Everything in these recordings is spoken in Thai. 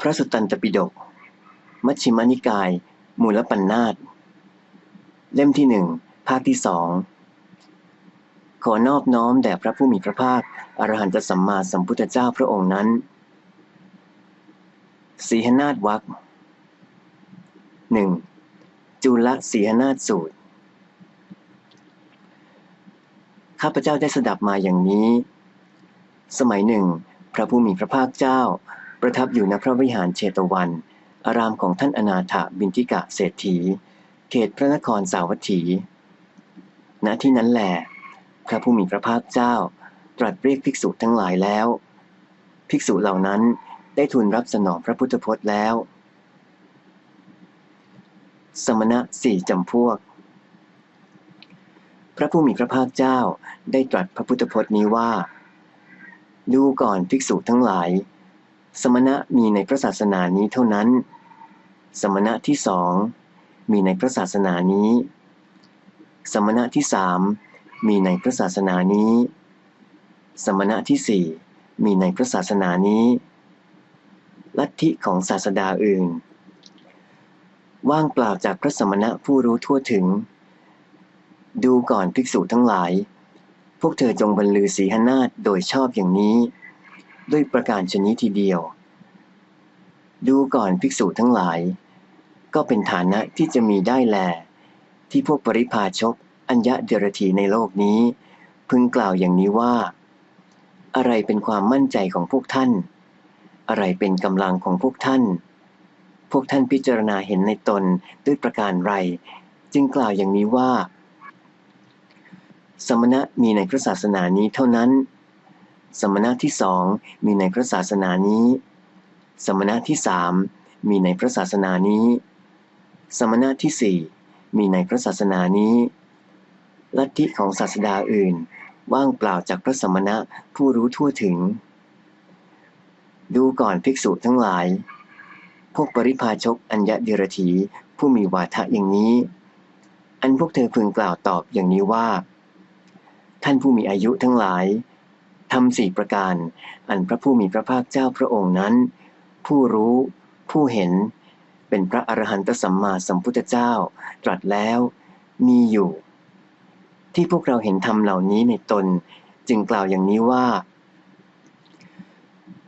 พระสุตตันตปิฎก มัชฌิมานิกาย มูลปัญนาตเล่มที่หนึ่ง ภาคที่สอง ขอนอบน้อมแด่พระผู้มีพระภาค อรหันตสัมมาสัมพุทธเจ้าพระองค์นั้นสีหนาฏวักหนึ่ง จุลสีหนาฏสูตร ข้าพเจ้าได้สดับมาอย่างนี้ สมัยหนึ่ง พระผู้มีพระภาคเจ้า ประทับอยู่ณพระวิหารเชตวัน อารามของท่านอนาถบินทิกะเศรษฐี เขตพระนครสาวัตถี ณที่นั้นแหละพระผู้มีพระภาคเจ้า ตรัสเรียกภิกษุทั้งหลายแล้ว ภิกษุเหล่านั้นได้ทูลรับสนองพระพุทธพจน์แล้ว สมณะสี่จำพวก พระผู้มีพระภาคเจ้าได้ตรัสพระพุทธพจน์นี้ว่า ดูก่อนภิกษุทั้งหลาย สมณะมีในพระศาสนานี้เท่านั้น สมณะที่สองมีในพระศาสนานี้ สมณะที่สามมีในพระศาสนานี้ สมณะที่สี่มีในพระศาสนานี้ ลัทธิของศาสดาอื่น ว่างเปล่าจากพระสมณะผู้รู้ทั่วถึง ดูก่อนภิกษุทั้งหลาย พวกเธอจงบรรลือสีหนาฏโดยชอบอย่างนี้ ด้วยประการชนิดทีเดียว ดูก่อนภิกษุทั้งหลาย ก็เป็นฐานะที่จะมีได้แล ที่พวกปริพาชก อัญญะเดรธีในโลกนี้ พึงกล่าวอย่างนี้ว่า อะไรเป็นความมั่นใจของพวกท่าน อะไรเป็นกำลังของพวกท่าน พวกท่านพิจารณาเห็นในตนด้วยประการไร จึงกล่าวอย่างนี้ว่า สมณะมีในพระศาสนานี้เท่านั้น สมณะที่สองมีในพระศาสนานี้ สมณะที่สามมีในพระศาสนานี้ สมณะที่สี่มีในพระศาสนานี้ ลัทธิของศาสดาอื่น ว่างเปล่าจากพระสมณะผู้รู้ทั่วถึง ดูก่อนภิกษุทั้งหลาย พวกปริพาชกอัญญะเดรถีผู้มีวาทะอย่างนี้ อันพวกเธอพึงกล่าวตอบอย่างนี้ว่า ท่านผู้มีอายุทั้งหลาย ทำสี่ประการ อันพระผู้มีพระภาคเจ้าพระองค์นั้น ผู้รู้ ผู้เห็น เป็นพระอรหันตสัมมาสัมพุทธเจ้า ตรัสแล้ว มีอยู่ ที่พวกเราเห็นธรรมเหล่านี้ในตน จึงกล่าวอย่างนี้ว่า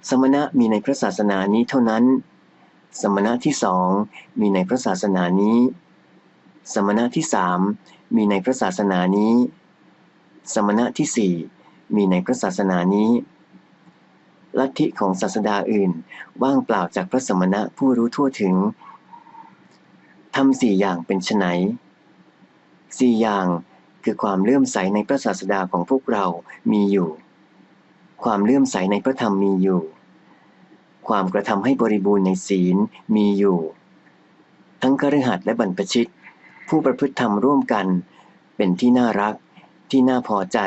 สมณะมีในพระศาสนานี้เท่านั้น สมณะที่สองมีในพระศาสนานี้ สมณะที่สามมีในพระศาสนานี้ สมณะที่สี่ มีในพระศาสนานี้ลัทธิของศาสดาอื่น ว่างเปล่าจากพระสมณะผู้รู้ทั่วถึงทำสี่อย่างเป็นไนสี่อย่างคือความเลื่อมใสในพระศาสดาของพวกเรามีอยู่ ความเลื่อมใสในพระธรรมมีอยู่ ความกระทำให้บริบูรณ์ในศีลมีอยู่ ทั้งคฤหัสถ์และบรรพชิต ผู้ประพฤติธรรมร่วมกัน เป็นที่น่ารัก ที่น่าพอใจ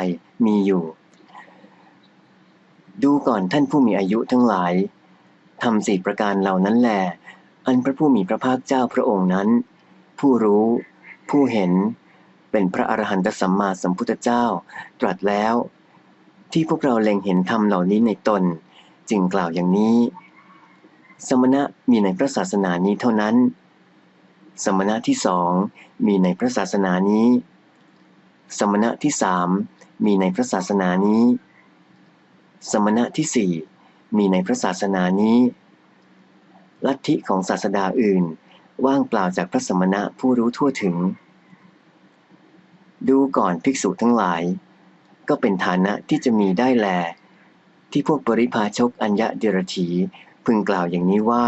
มีอยู่ ดูก่อนท่านผู้มีอายุทั้งหลายทำสี่ประการเหล่านั้นแหลอันพระผู้มีพระภาคเจ้าพระองค์นั้น ผู้รู้ ผู้เห็น เป็นพระอรหันตสัมมาสัมพุทธเจ้า ตรัสแล้ว ที่พวกเราเล็งเห็นธรรมเหล่านี้ในตน จึงกล่าวอย่างนี้ สมณะมีในพระศาสนานี้เท่านั้น สมณะที่สองมีในพระศาสนานี้ สมณะที่สามมีในพระศาสนานี้ สมณะที่สี่มีในพระศาสนานี้ ลัทธิของศาสดาอื่น ว่างเปล่าจากพระสมณะผู้รู้ทั่วถึง ดูก่อนภิกษุทั้งหลาย ก็เป็นฐานะที่จะมีได้แล ที่พวกปริพาชกอัญญะเดรถีพึงกล่าวอย่างนี้ว่า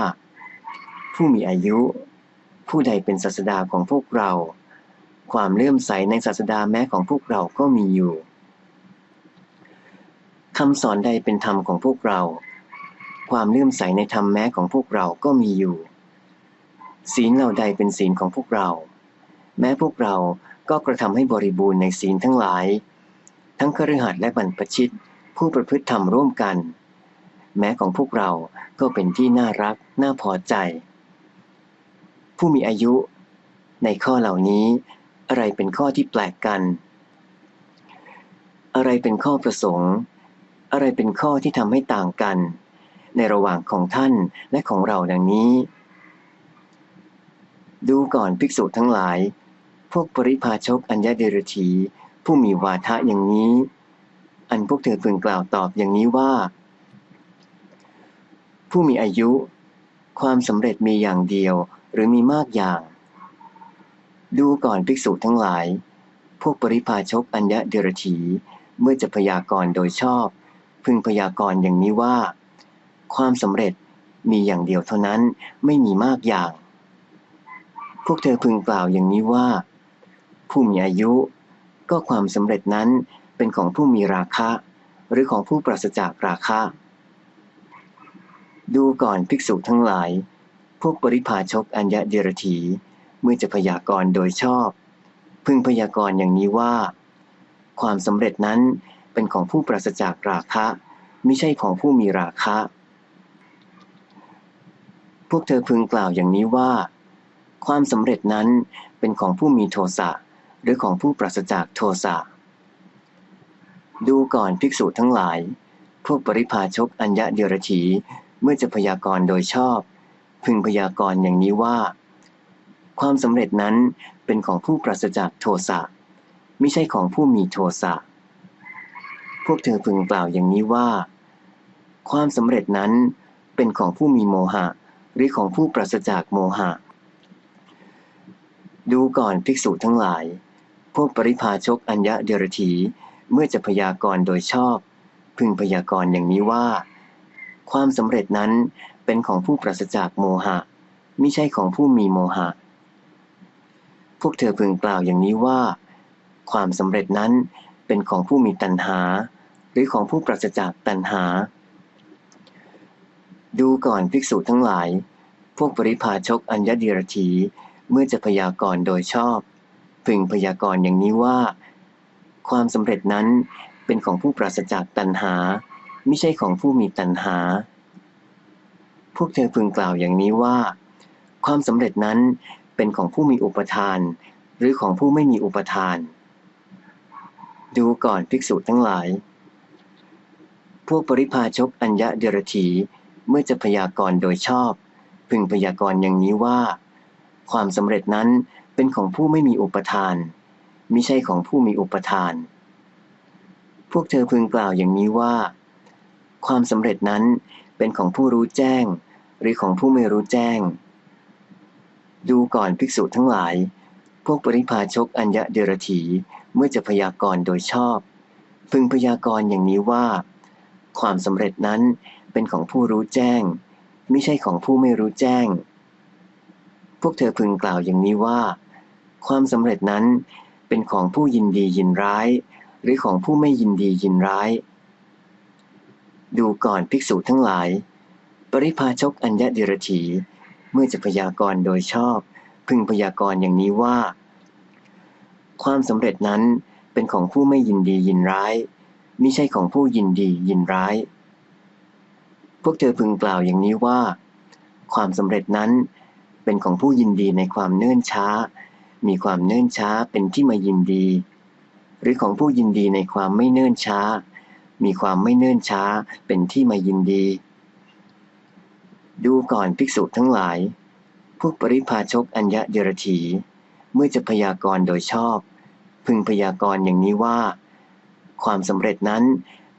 ผู้มีอายุ ผู้ใดเป็นศาสดาของพวกเรา ความเลื่อมใสในศาสดาแม้ของพวกเราก็มีอยู่ คำสอนใดเป็นธรรมของพวกเรา ความเลื่อมใสในธรรมแม้ของพวกเราก็มีอยู่ ศีลเหล่าใดเป็นศีลของพวกเรา แม้พวกเราก็กระทำให้บริบูรณ์ในศีลทั้งหลาย ทั้งคฤหัสถ์และบรรพชิตผู้ประพฤติธรรมร่วมกัน แม้ของพวกเราก็เป็นที่น่ารักน่าพอใจ ผู้มีอายุ ในข้อเหล่านี้อะไรเป็นข้อที่แปลกกัน อะไรเป็นข้อประสงค์ อะไรเป็นข้อที่ทำให้ต่างกัน ในระหว่างของท่านและของเราดังนี้ ดูก่อนภิกษุทั้งหลาย พวกปริพาชกอัญญเดรธีผู้มีวาทะอย่างนี้ อันพวกเธอพึงกล่าวตอบอย่างนี้ว่า ผู้มีอายุ ความสำเร็จมีอย่างเดียวหรือมีมากอย่าง ดูก่อนภิกษุทั้งหลาย พวกปริพาชกอัญญเดรธีเมื่อจะพยากรณ์โดยชอบ พึงพยากรณ์อย่างนี้ว่า ความสำเร็จมีอย่างเดียวเท่านั้นไม่มีมากอย่าง พวกเธอพึงกล่าวอย่างนี้ว่า ผู้มีอายุ ก็ความสำเร็จนั้นเป็นของผู้มีราคะ หรือของผู้ปราศจากราคะ ดูก่อนภิกษุทั้งหลาย พวกปริพาชกอัญญเดรถีเมื่อจะพยากรณ์โดยชอบ พึงพยากรณ์อย่างนี้ว่า ความสำเร็จนั้น เป็นของผู้ปราศจากราคะไม่ใช่ของผู้มีราคะ พวกเธอพึงกล่าวอย่างนี้ว่า ความสำเร็จนั้นเป็นของผู้มีโทสะหรือของผู้ปราศจากโทสะ ดูก่อนภิกษุทั้งหลาย พวกปริพาชกอัญญเดรถีเมื่อจะพยากรณ์โดยชอบ พึงพยากรณ์อย่างนี้ว่า ความสำเร็จนั้นเป็นของผู้ปราศจากโทสะไม่ใช่ของผู้มีโทสะ พวกเธอพึงกล่าวอย่างนี้ว่า ความสำเร็จนั้นเป็นของผู้มีโมหะ หรือของผู้ปราศจากโมหะ ดูก่อนภิกษุทั้งหลาย พวกปริพาชกอัญญเดรถีเมื่อจะพยากรณ์โดยชอบ พึงพยากรณ์อย่างนี้ว่า ความสำเร็จนั้นเป็นของผู้ปราศจากโมหะไม่ใช่ของผู้มีโมหะ พวกเธอพึงกล่าวอย่างนี้ว่า ความสำเร็จนั้นเป็นของผู้มีตัณหา หรือของผู้ปราศจากตัณหา ดูก่อนภิกษุทั้งหลาย พวกปริพาชกอัญญดีรถีเมื่อจะพยากรณ์โดยชอบ พึงพยากรณ์อย่างนี้ว่า ความสำเร็จนั้นเป็นของผู้ปราศจากตัณหา ไม่ใช่ของผู้มีตัณหา พวกเธอพึงกล่าวอย่างนี้ว่า ความสำเร็จนั้นเป็นของผู้มีอุปทาน หรือของผู้ไม่มีอุปทาน ดูก่อนภิกษุทั้งหลาย พวกปริพาชกอัญญเดรถีเมื่อจะพยากรณ์โดยชอบ พึงพยากรณ์อย่างนี้ว่า ความสำเร็จนั้นเป็นของผู้ไม่มีอุปทานมิใช่ของผู้มีอุปทาน พวกเธอพึงกล่าวอย่างนี้ว่า ความสำเร็จนั้นเป็นของผู้รู้แจ้ง หรือของผู้ไม่รู้แจ้ง ดูก่อนภิกษุทั้งหลาย พวกปริพาชกอัญญเดรถีเมื่อจะพยากรณ์โดยชอบ พึงพยากรณ์อย่างนี้ว่า ความสำเร็จนั้นเป็นของผู้รู้แจ้ง ไม่ใช่ของผู้ไม่รู้แจ้ง พวกเธอพึงกล่าวอย่างนี้ว่า ความสำเร็จนั้นเป็นของผู้ยินดียินร้าย หรือของผู้ไม่ยินดียินร้าย ดูก่อนภิกษุทั้งหลาย ปริพาชกอัญญเดรถีเมื่อจะพยากรณ์โดยชอบ พึงพยากรณ์อย่างนี้ว่า ความสำเร็จนั้นเป็นของผู้ไม่ยินดียินร้าย ม่ใช่ของผู้ยินดียินร้าย พวกเธอพึงกล่าวอย่างนี้ว่า ความสำเร็จนั้นเป็นของผู้ยินดีในความเนื่นช้า มีความเนื่นช้าเป็นที่มายินดี หรือของผู้ยินดีในความไม่เนื่นช้า มีความไม่เนื่นช้าเป็นที่มายินดี ดูก่อนภิกษุทั้งหลาย พวกปริพาชกอัญญเดรถีเมื่อจะพยากรณ์โดยชอบ พึงพยากรณ์อย่างนี้ว่า ความสำเร็จนั้น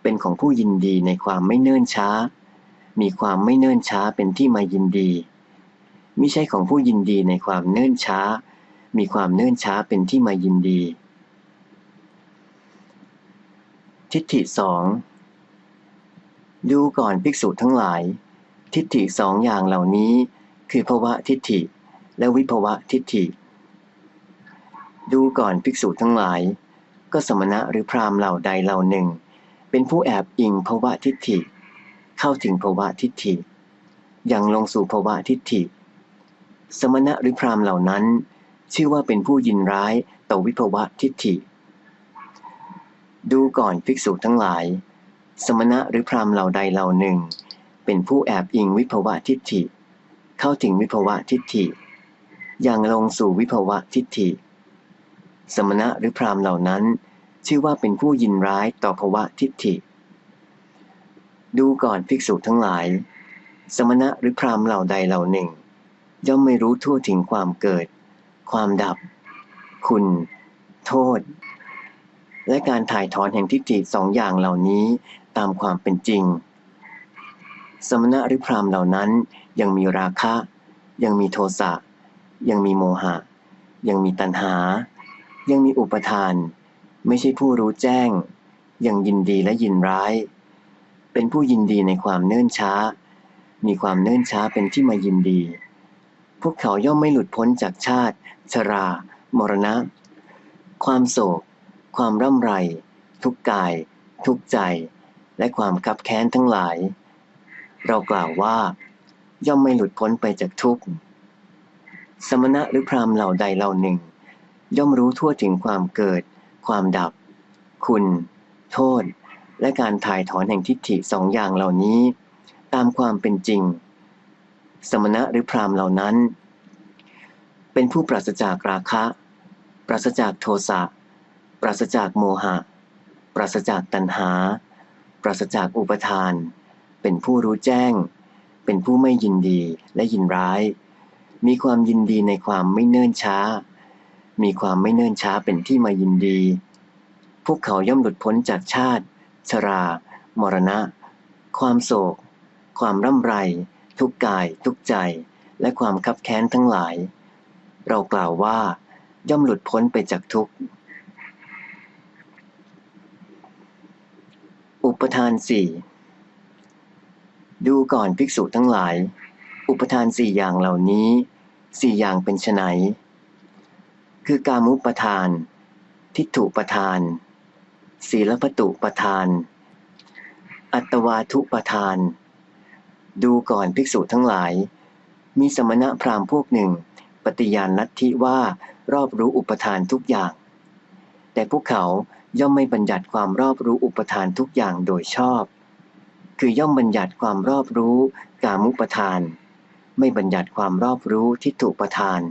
เป็นของผู้ยินดีในความไม่เนื่นช้า มีความไม่เนื่นช้าเป็นที่มายินดีมิใช่ของผู้ยินดีในความเนื่นช้า มีความเนื่นช้าเป็นที่มายินดี ทิฏฐิสองดูก่อนภิกษุทั้งหลาย ทิฏฐิสองอย่างเหล่านี้ คือภวะทิฏฐิและวิภวะทิฏฐิ ดูก่อนภิกษุทั้งหลาย ก็สมณะหรือพราหมณ์เหล่าใดเหล่าหนึ่ง เป็นผู้แอบอิงภวะทิฏฐิ เข้าถึงภวะทิฏฐิยังลงสู่ภวะทิฏฐิ สมณะหรือพราหมณ์เหล่านั้น ชื่อว่าเป็นผู้ยินร้ายต่อวิภวะทิฏฐิ ดูก่อนภิกษุทั้งหลาย สมณะหรือพราหมณ์เหล่าใดเหล่าหนึ่ง เป็นผู้แอบอิงวิภวะทิฏฐิ เข้าถึงวิภวะทิฏฐิยังลงสู่วิภวะทิฏฐิ สมณะหรือพราหมณ์เหล่านั้น ชื่อว่าเป็นผู้ยินร้ายต่อภวะทิฏฐิ ดูก่อนภิกษุทั้งหลาย สมณะหรือพราหมณ์เหล่าใดเหล่าหนึ่ง ย่อมไม่รู้ทั่วถึงความเกิด ความดับ คุณ โทษ และการถ่ายถอนแห่งทิฏฐิสองอย่างเหล่านี้ตามความเป็นจริง สมณะหรือพราหมณ์เหล่านั้นยังมีราคะ ยังมีโทสะยังมีโมหะ ยังมีตัณหา ยังมีอุปทาน ไม่ใช่ผู้รู้แจ้ง ยังยินดีและยินร้าย เป็นผู้ยินดีในความเนิ่นช้า มีความเนิ่นช้าเป็นที่มายินดี พวกเขาย่อมไม่หลุดพ้นจากชาติ ชรา มรณะ ความโศก ความร่ำไร ทุกกาย ทุกใจ และความคับแค้นทั้งหลาย เรากล่าวว่า ย่อมไม่หลุดพ้นไปจากทุกข์สมณะหรือพราหมณ์เหล่าใดเหล่าหนึ่ง ย่อมรู้ทั่วถึงความเกิด ความดับ คุณ โทษ และการถ่ายถอนแห่งทิฏฐิสองอย่างเหล่านี้ ตามความเป็นจริง สมณะหรือพรามเหล่านั้น เป็นผู้ปราศจากราคะ ปราศจากโทสะปราศจากโมหะ ปราศจากตัณหา ปราศจากอุปทาน เป็นผู้รู้แจ้ง เป็นผู้ไม่ยินดีและยินร้าย มีความยินดีในความไม่เนิ่นช้า มีความไม่เนิ่นช้าเป็นที่มายินดี พวกเขาย่อมหลุดพ้นจากชาติ ชรา มรณะ ความโศก ความร่ำไร ทุกกาย ทุกใจ และความคับแค้นทั้งหลาย เรากล่าวว่า ย่อมหลุดพ้นไปจากทุกข์ อุปทานสี่ดูก่อนภิกษุทั้งหลาย อุปทานสี่อย่างเหล่านี้ สี่อย่างเป็นไฉน คือกามุปทาน ทิฏฐุปทาน ศีลปตุปทาน อัตวาทุปทาน ดูก่อนภิกษุทั้งหลาย มีสมณะพราหมณ์พวกหนึ่ง ปฏิญาณลัทธิว่ารอบรู้อุปทานทุกอย่าง แต่พวกเขาย่อมไม่บัญญัติความรอบรู้อุปทานทุกอย่างโดยชอบ คือย่อมบัญญัติความรอบรู้กามุปทาน ไม่บัญญัติความรอบรู้ทิฏฐุปทาน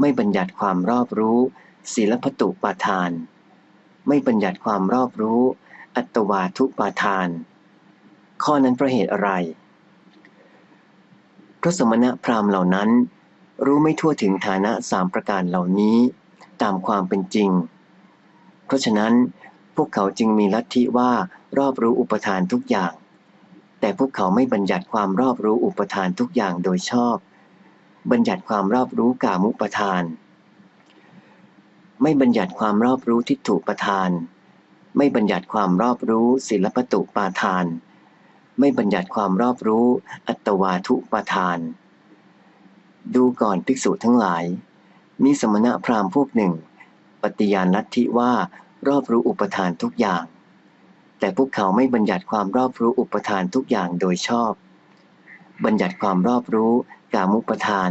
ไม่บัญญัติความรอบรู้ศีลปตุปาทาน ไม่บัญญัติความรอบรู้ อัตวาทุปาทาน ข้อนั้นเพราะเหตุอะไรพระสมณะพราหมณ์เหล่านั้น รู้ไม่ทั่วถึงฐานะสามประการเหล่านี้ตามความเป็นจริง เพราะฉะนั้นพวกเขาจึงมีลัทธิว่ารอบรู้อุปทานทุกอย่าง แต่พวกเขาไม่บัญญัติความรอบรู้อุปทานทุกอย่างโดยชอบ บัญญัติความรอบรู้กามุปทาน ไม่บัญญัติความรอบรู้ทิฏฐุปทาน ไม่บัญญัติความรอบรู้ศิลปตุปาทาน ไม่บัญญัติความรอบรู้อัตวาทุปทาน ดูก่อนภิกษุทั้งหลาย มีสมณะพราหมณ์พวกหนึ่ง ปฏิญาณลัทธิว่ารอบรู้อุปทานทุกอย่าง แต่พวกเขาไม่บัญญัติความรอบรู้อุปทานทุกอย่างโดยชอบ บัญญัติความรอบรู้ กามุปทาน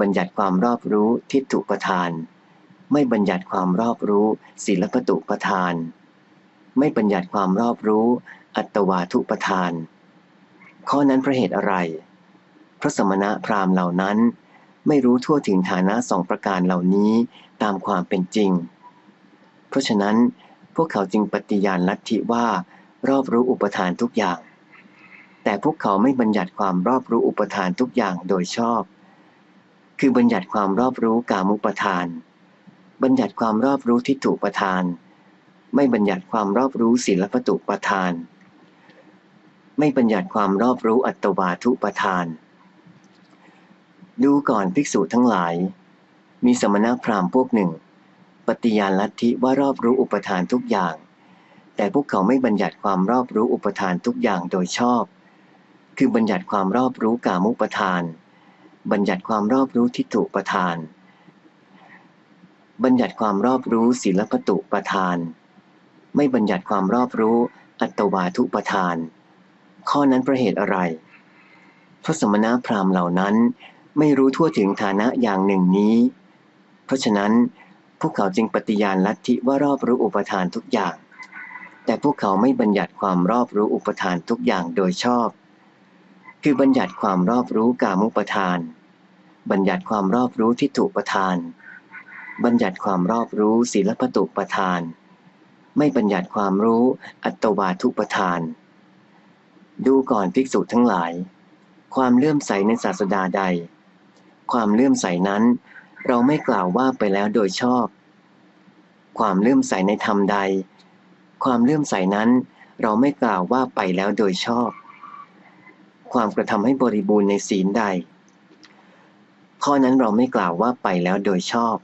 บัญญัติความรอบรู้ทิฏฐุปทาน ไม่บัญญัติความรอบรู้ศีลปตุปทาน ไม่บัญญัติความรอบรู้ อัตวาทุปทาน ข้อนั้นเพราะเหตุอะไร พระสมณะพราหมณ์เหล่านั้น ไม่รู้ทั่วถึงฐานะสองประการเหล่านี้ตามความเป็นจริง เพราะฉะนั้นพวกเขาจึงปฏิญาณลัทธิว่ารอบรู้อุปทานทุกอย่าง แต่พวกเขาไม่บัญญัติความรอบรู้อุปทานทุกอย่างโดยชอบ คือบัญญัติความรอบรู้กามุปทาน บัญญัติความรอบรู้ทิฏฐุปทาน ไม่บัญญัติความรอบรู้ศีลปตุปทาน ไม่บัญญัติความรอบรู้อัตวาทุปทาน ดูก่อนภิกษุทั้งหลาย มีสมณพราหมณ์พวกหนึ่ง ปฏิญาณลัทธิว่ารอบรู้อุปทานทุกอย่าง แต่พวกเขาไม่บัญญัติความรอบรู้อุปทานทุกอย่างโดยชอบ คือบัญญัติความรอบรู้กามุปทาน บัญญัติความรอบรู้ทิฏฐุปทาน บัญญัติความรอบรู้ศีลปตุปทาน ไม่บัญญัติความรอบรู้อัตวาทุปทาน ข้อนั้นเพระเหตุอะไร พระสมณพราหมณ์เหล่านั้นไม่รู้ทั่วถึงฐานะอย่างหนึ่งนี้ เพราะฉะนั้นพวกเขาจึงปฏิญาณลัทธิว่ารอบรู้อุปทานทุกอย่าง แต่พวกเขาไม่บัญญัติความรอบรู้อุปทานทุกอย่างโดยชอบ คือบัญญัติความรอบรู้กามุปทาน บัญญัติความรอบรู้ทิฏฐุปทาน บัญญัติความรอบรู้ศีลปตุปทาน ไม่บัญญัติความรู้อัตวาทุปทาน ดูก่อนภิกษุทั้งหลาย ความเลื่อมใสในศาสดาใด ความเลื่อมใสนั้น เราไม่กล่าวว่าไปแล้วโดยชอบ ความเลื่อมใสในธรรมใด ความเลื่อมใสนั้น เราไม่กล่าวว่าไปแล้วโดยชอบ ความกระทำให้บริบูรณ์ในศีลใด ข้อนั้นเราไม่กล่าวว่าไปแล้วโดยชอบ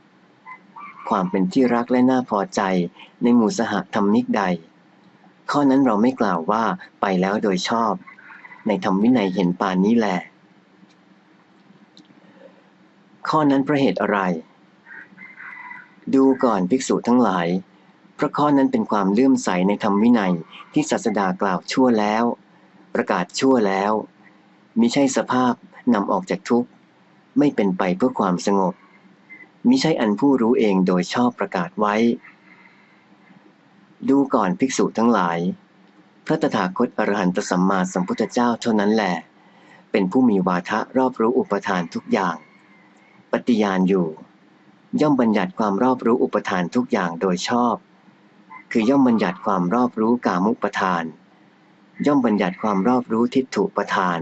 ความเป็นที่รักและน่าพอใจในหมู่สหธรรมิกใด ข้อนั้นเราไม่กล่าวว่าไปแล้วโดยชอบ ในธรรมวินัยเห็นปานนี้แหละข้อนั้นเพราะเหตุอะไร ดูก่อนภิกษุทั้งหลาย เพราะข้อนั้นเป็นความเลื่อมใสในธรรมวินัยที่ศาสดากล่าวชั่วแล้ว ประกาศชั่วแล้วมิใช่สภาพนำออกจากทุกข์ ไม่เป็นไปเพื่อความสงบมิใช่อันผู้รู้เองโดยชอบประกาศไว้ ดูก่อนภิกษุทั้งหลาย พระตถาคตอรหันตสัมมาสัมพุทธเจ้าเท่านั้นแหละ เป็นผู้มีวาทะรอบรู้อุปทานทุกอย่าง ปฏิญาณอยู่ ย่อมบัญญัติความรอบรู้อุปทานทุกอย่างโดยชอบ คือย่อมบัญญัติความรอบรู้กามุปทาน ย่อมบัญญัติความรอบรู้ทิฏฐุปทาน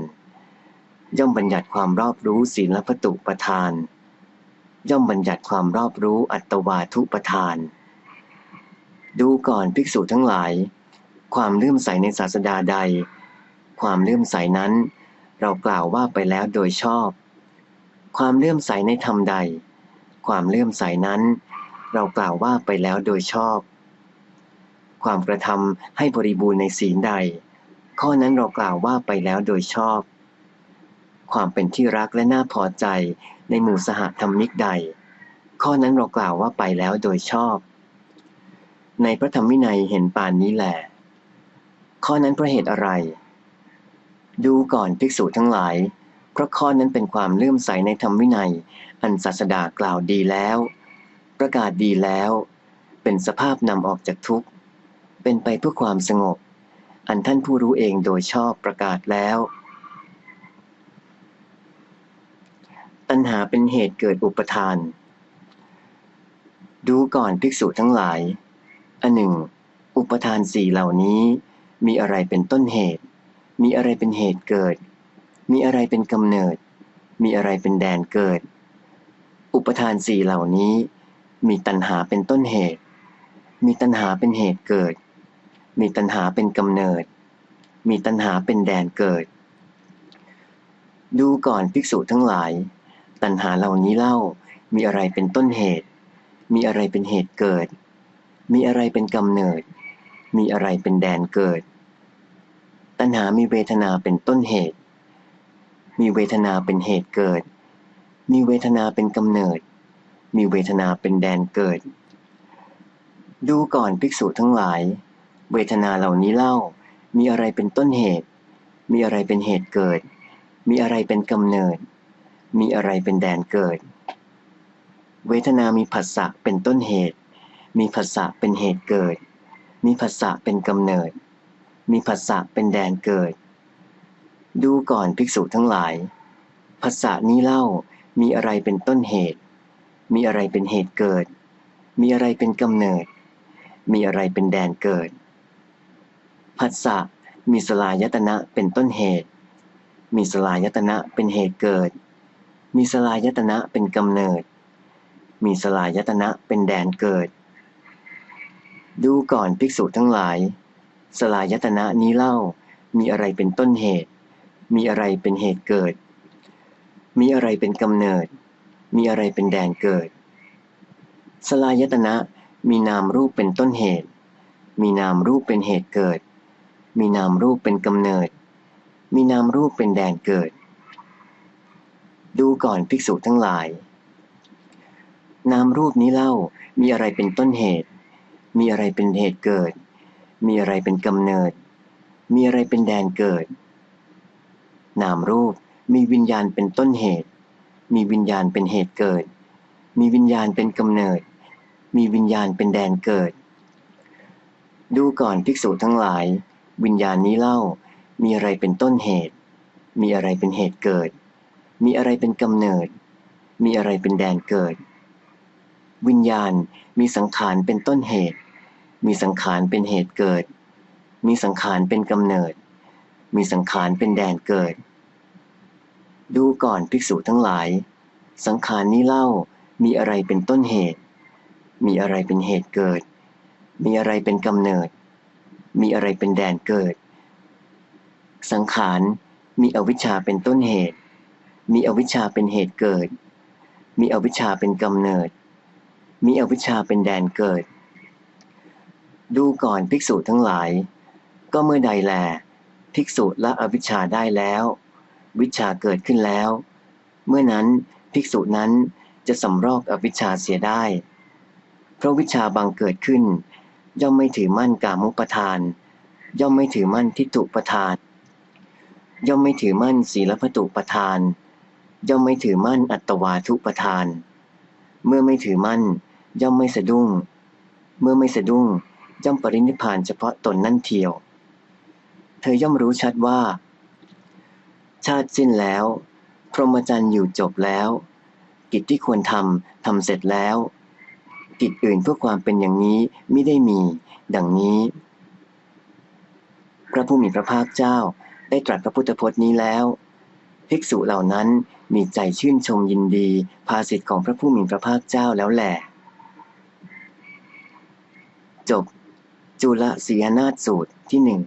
ย่อมบัญญัติความรอบรู้ศีลพัตุปทาน ย่อมบัญญัติความรอบรู้อัตวาทุปทาน ดูก่อนภิกษุทั้งหลาย ความเลื่อมใสในศาสดาใด ความเลื่อมใสนั้น เรากล่าวว่าไปแล้วโดยชอบ ความเลื่อมใสในธรรมใด ความเลื่อมใสนั้น เรากล่าวว่าไปแล้วโดยชอบความกระทำให้บริบูรณ์ในศีลใด ข้อนั้นเรากล่าวว่าไปแล้วโดยชอบ ความเป็นที่รักและน่าพอใจในหมู่สหธรรมิกใด ข้อนั้นเรากล่าวว่าไปแล้วโดยชอบ ในพระธรรมวินัยเห็นปานนี้แหละข้อนั้นเพราะเหตุอะไร ดูก่อนภิกษุทั้งหลาย เพราะข้อนั้นเป็นความเลื่อมใสในธรรมวินัย อันศาสดากล่าวดีแล้ว ประกาศดีแล้ว เป็นสภาพนำออกจากทุกข์ เป็นไปเพื่อความสงบ อันท่านผู้รู้เองโดยชอบประกาศแล้ว ตัณหาเป็นเหตุเกิดอุปทาน ดูก่อนภิกษุทั้งหลาย อันหนึ่ง อุปทานสี่เหล่านี้ มีอะไรเป็นต้นเหตุ มีอะไรเป็นเหตุเกิด มีอะไรเป็นกำเนิด มีอะไรเป็นแดนเกิด อุปทานสี่เหล่านี้ มีตัณหาเป็นต้นเหตุ มีตัณหาเป็นเหตุเกิด มีตัณหาเป็นกำเนิด มีตัณหาเป็นแดนเกิด ดูก่อนภิกษุทั้งหลาย ตัณหาเหล่านี้เล่า มีอะไรเป็นต้นเหตุ มีอะไรเป็นเหตุเกิด มีอะไรเป็นกำเนิด มีอะไรเป็นแดนเกิด ตัณหามีเวทนาเป็นต้นเหตุ มีเวทนาเป็นเหตุเกิด มีเวทนาเป็นกำเนิด มีเวทนาเป็นแดนเกิด ดูก่อนภิกษุทั้งหลาย เวทนาเหล่านี้เล่า มีอะไรเป็นต้นเหตุ มีอะไรเป็นเหตุเกิด มีอะไรเป็นกำเนิด มีอะไรเป็นแดนเกิด เวทนามีผัสสะเป็นต้นเหตุ มีผัสสะเป็นเหตุเกิด มีผัสสะเป็นกำเนิด มีผัสสะเป็นแดนเกิด ดูก่อนภิกษุทั้งหลายผัสสะนี้เล่า มีอะไรเป็นต้นเหตุ มีอะไรเป็นเหตุเกิด มีอะไรเป็นกำเนิด มีอะไรเป็นแดนเกิด ผัสสะมีสลายตนะเป็นต้นเหตุ มีสลายตนะเป็นเหตุเกิด มีสลายตนะเป็นกำเนิด มีสลายตนะเป็นแดนเกิด ดูก่อนภิกษุทั้งหลาย สลายตนะนี้เล่ามีอะไรเป็นต้นเหตุ มีอะไรเป็นเหตุเกิด มีอะไรเป็นกำเนิด มีอะไรเป็นแดนเกิด สลายตนะมีนามรูปเป็นต้นเหตุ มีนามรูปเป็นเหตุเกิด มีนามรูปเป็นกำเนิด มีนามรูปเป็นแดนเกิด ดูก่อนภิกษุทั้งหลาย นามรูปนี้เล่ามีอะไรเป็นต้นเหตุ มีอะไรเป็นเหตุเกิด มีอะไรเป็นกำเนิด มีอะไรเป็นแดนเกิด นามรูปมีวิญญาณเป็นต้นเหตุ มีวิญญาณเป็นเหตุเกิด มีวิญญาณเป็นกำเนิด มีวิญญาณเป็นแดนเกิด ดูก่อนภิกษุทั้งหลาย วิญญาณนี้เล่า มีอะไรเป็นต้นเหตุ มีอะไรเป็นเหตุเกิด มีอะไรเป็นกำเนิด มีอะไรเป็นแดนเกิด วิญญาณมีสังขารเป็นต้นเหตุ มีสังขารเป็นเหตุเกิด มีสังขารเป็นกำเนิด มีสังขารเป็นแดนเกิด ดูก่อนภิกษุทั้งหลาย สังขารนี้เล่า มีอะไรเป็นต้นเหตุ มีอะไรเป็นเหตุเกิด มีอะไรเป็นกำเนิด มีอะไรเป็นแดนเกิด สังขารมีอวิชชาเป็นต้นเหตุ มีอวิชชาเป็นเหตุเกิด มีอวิชชาเป็นกำเนิด มีอวิชชาเป็นแดนเกิด ดูก่อนภิกษุทั้งหลาย ก็เมื่อใดแล ภิกษุละอวิชชาได้แล้ว วิชาเกิดขึ้นแล้ว เมื่อนั้นภิกษุนั้นจะสำรอกอวิชชาเสียได้ เพราะวิชาบังเกิดขึ้น ย่อมไม่ถือมั่นกามุปทาน ย่อมไม่ถือมั่นทิฏฐุปทาน ย่อมไม่ถือมั่นศีลพตุปทาน ย่อมไม่ถือมั่นอัตวาทุปทาน เมื่อไม่ถือมั่น ย่อมไม่สะดุ้ง เมื่อไม่สะดุ้ง ย่อมปรินิพพานเฉพาะตนนั่นเทียว เธอย่อมรู้ชัดว่า ชาติสิ้นแล้ว พรหมจรรย์อยู่จบแล้ว กิจที่ควรทำทำเสร็จแล้ว กิจอื่นเพื่อความเป็นอย่างนี้ไม่ได้มี ดังนี้ พระผู้มีพระภาคเจ้าได้ตรัสพระพุทธพจน์นี้แล้ว ภิกษุเหล่านั้นมีใจชื่นชมยินดี ภาสิทธิ์ของพระผู้มีพระภาคเจ้าแล้วแหละจบ จุลสีหนาฏสูตรที่หนึ่ง